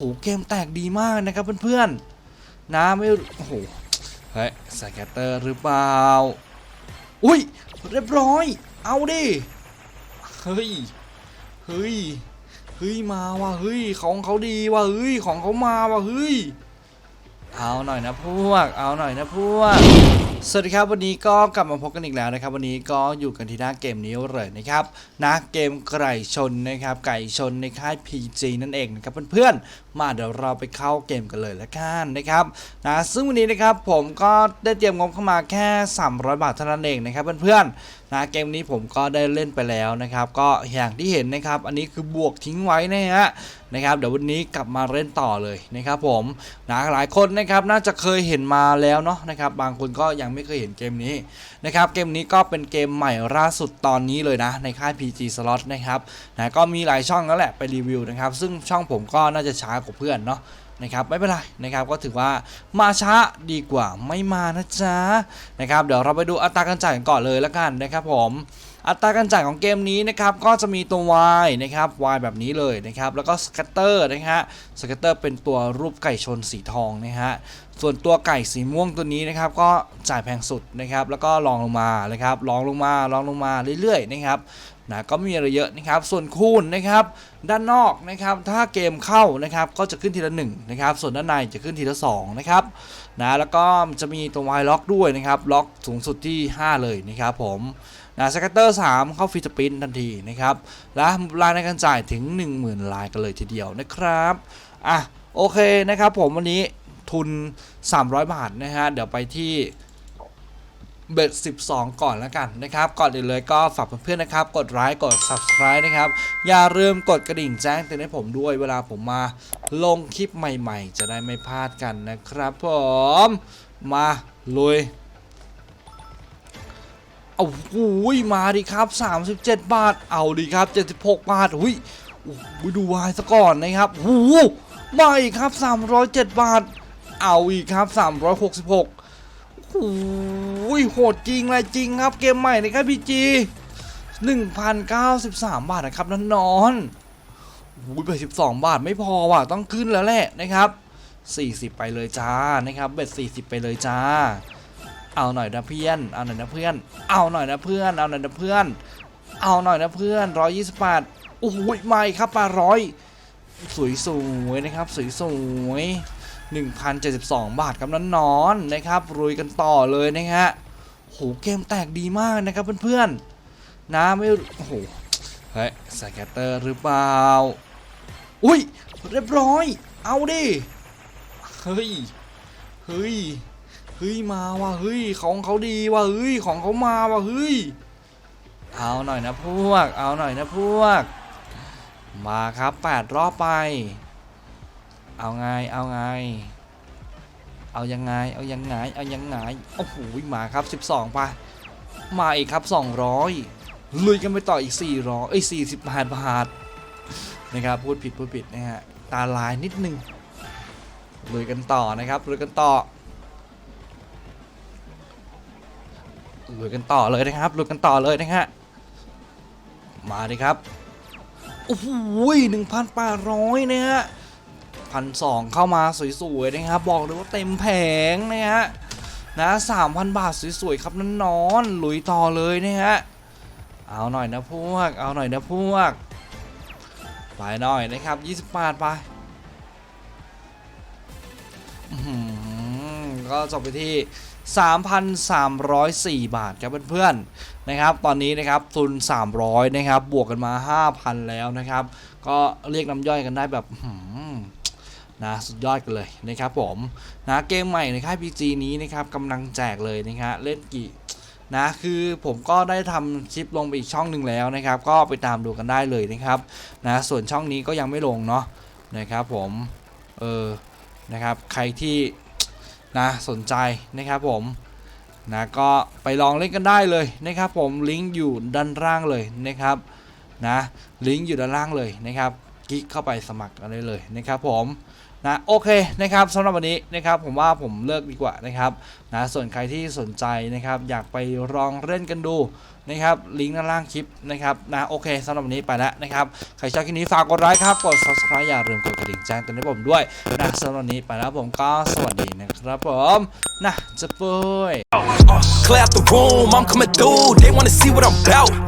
โอ้เกมแตกดีมากนะครับเพื่อนๆนะไม่โอ้โหเฮ้ยสแกตเตอร์หรือเปล่า อุ้ยเรียบร้อย เอาดิเฮ้ยเฮ้ยเฮ้ยมาว่ะเฮ้ยของเขาดีว่ะเฮ้ยของเขามาว่ะเฮ้ย เอาหน่อยนะพวก เอาหน่อยนะพวก สวัสดีครับวันนี้ก็กลับมาพบกันอีกแล้วนะครับ วันนี้ก็อยู่กันที่หน้าเกมนี้เลยนะครับนะเกมไก่ชนนะครับ ไก่ชนในค่าย PG นั่นเองนะครับเพื่อนๆมาเดี๋ยวเราไปเข้าเกมกันเลยละกันนะครับนะซึ่งวันนี้นะครับผมก็ได้เตรียมงบเข้ามาแค่ 300 บาทเท่านั้นเองนะครับเพื่อนๆ นะเกมนี้ผมก็ได้เล่นไปแล้วนะครับ ก็อย่างที่เห็นนะครับ อันนี้คือบวกทิ้งไว้นะฮะนะครับ เดี๋ยววันนี้กลับมาเล่นต่อเลยนะครับผมนะหลายคนนะครับน่าจะเคยเห็นมาแล้วเนาะนะครับ บางคนก็ยังไม่เคยเห็นเกมนี้นะครับ เกมนี้ก็เป็นเกมใหม่ล่าสุดตอนนี้เลยนะในค่าย PG Slot นะครับนะก็มีหลายช่องแล้วแหละไปรีวิวนะครับ ซึ่งช่องผมก็น่าจะช้ากว่าเพื่อนเนาะ นะครับไม่เป็นไรนะครับก็ถือว่ามาช้าดีกว่าไม่มานะจ๊ะนะครับเดี๋ยวเราไปดูอัตราการจ่ายกันก่อนเลยละกันนะครับผมอัตราการจ่ายของเกมนี้นะครับก็จะมีตัว Y นะครับ Y แบบนี้เลยนะครับแล้วก็สกัตเตอร์นะฮะสกัตเตอร์เป็นตัวรูปไก่ชนสีทองนะฮะส่วนตัวไก่สีม่วงตัวนี้นะครับก็จ่ายแพงสุดนะครับแล้วก็ลองลงมานะครับลองลงมาลองลงมาเรื่อยๆนะครับ นะก็ไม่มีอะไรเยอะนะครับ ส่วนคูณนะครับ ด้านนอกนะครับ ถ้าเกมเข้านะครับ ก็จะขึ้นทีละ1นะครับ ส่วนด้านในจะขึ้นทีละ2นะครับ นะ แล้วก็จะมีตัว Y ล็อกด้วยนะครับ ล็อกสูงสุดที่ 5 เลยนะครับผมนะสกัตเตอร์ 3 เข้าฟรีสปินทันทีนะครับ และรายในการจ่ายถึง 10,000 ลายกันเลยทีเดียวนะครับ อะ โอเคนะครับผมวันนี้ทุน 300 บาทนะฮะ เดี๋ยวไปที่ เบ็ด12 ก่อนแล้วกันนะครับ ก่อนอื่นเลยก็ฝากเพื่อนๆนะครับ กดไลค์กด subscribe นะครับ อย่าลืมกดกระดิ่งแจ้งเตือนให้ผมด้วยเวลาผมมาลงคลิปใหม่ๆ จะได้ไม่พลาดกันนะครับผมมาลุยเอาหูยมาดิครับ 37 บาท เอาดิครับ 76 บาทหุยโอ้โหดูวายซะก่อนนะครับหูมาอีกครับ 307 บาท เอาอีกครับ 366 โอ้ยโหดจริงเลยจริงครับเกมใหม่นะครับพี่จีหนึ่งพันเก้าสิบสามบาทนะครับนั่นนอนอุ้ยไปสิบสองบาทไม่พอว่ะต้องขึ้นแล้วแหละนะครับสี่สิบไปเลยจ้านะครับเบ็ดสี่สิบไปเลยจ้า เอาหน่อยนะเพื่อน เอาหน่อยนะเพื่อน เอาหน่อยนะเพื่อน เอาหน่อยนะเพื่อน เอาหน่อยนะเพื่อนร้อยยี่สิบบาทโอ้โยไม่ครับปลาร้อยสวยๆนะครับสวยสวย 1,072 บาทครับนั้นนอนนะครับรวยกันต่อเลยนะฮะโหเกมแตกดีมากนะครับเพื่อนๆนะไม่โอ้โหเฮ้ยสแกตเตอร์หรือเปล่าอุ้ยเรียบร้อย เอาดิเฮ้ยเฮ้ยเฮ้ยมาว่ะเฮ้ยของเขาดีว่ะเฮ้ยของเขามาว่ะเฮ้ยเอาหน่อยนะพวก เอาหน่อยนะพวก มาครับ 8 รอบไป เอาไงเอาไง เอายังไง เอายังไง เอายังไง โอ้โหมาครับ 12ไปมาอีกครับ 200 ลุยกันไปต่ออีก 400 เอ้ย 40 บาทบาทนะครับ พูดผิดพูดผิดนะฮะ ตาลายนิดนึง ลุยกันต่อนะครับ ลุยกันต่อ ลุยกันต่อเลยนะครับ ลุยกันต่อเลยนะฮะ มาดิครับ โอ้โหหนึ่งพันแปดร้อยนะฮะ พันสองเข้ามาสวยๆนะครับ บอกเลยว่าเต็มแผงนะฮะนะสามพันบาทสวยๆครับนั่นนอนลุยต่อเลยนะฮะเอาหน่อยนะพวก เอาหน่อยนะพวกไปหน่อยนะครับยี่สิบบาทไปก็จบไปที่ 3,304 บาทครับเพื่อนๆนะครับ ตอนนี้นะครับทุน 300 นะครับ บวกกันมา 5,000 แล้วนะครับ ก็เรียกน้ำย่อยกันได้แบบหือ นะสุดยอดกันเลยนะครับผมนะเกมใหม่ในค่าย PG นี้นะครับกำลังแจกเลยนะฮะเล่นกี่นะคือผมก็ได้ทำคลิปลงไปอีกช่องหนึ่งแล้วนะครับ ก็ไปตามดูกันได้เลยนะครับนะส่วนช่องนี้ก็ยังไม่ลงเนาะนะครับผมเออนะครับใครที่นะสนใจนะครับผมนะก็ไปลองเล่นกันได้เลยนะครับผมลิงก์อยู่ด้านล่างเลยนะครับนะลิงก์อยู่ด้านล่างเลยนะครับกิ๊กเข้าไปสมัครกันได้เลยนะครับผม นะโอเคนะครับสำหรับวันนี้นะครับผมว่าผมเลิกดีกว่านะครับนะส่วนใครที่สนใจนะครับอยากไปลองเล่นกันดูนะครับลิงก์ด้านล่างคลิปนะครับนะโอเคสำหรับวันนี้ไปแล้วนะครับใครชอบคลิปนี้ฝากกดไลค์ครับกด subscribe อย่าลืมกดกระดิ่งแจ้งเตือนให้ผมด้วยนะสำหรับวันนี้ไปแล้วผมก็สวัสดีนะครับผมนะจะปุ้ย clear out the room, I'm coming through. They wanna see what I'm about.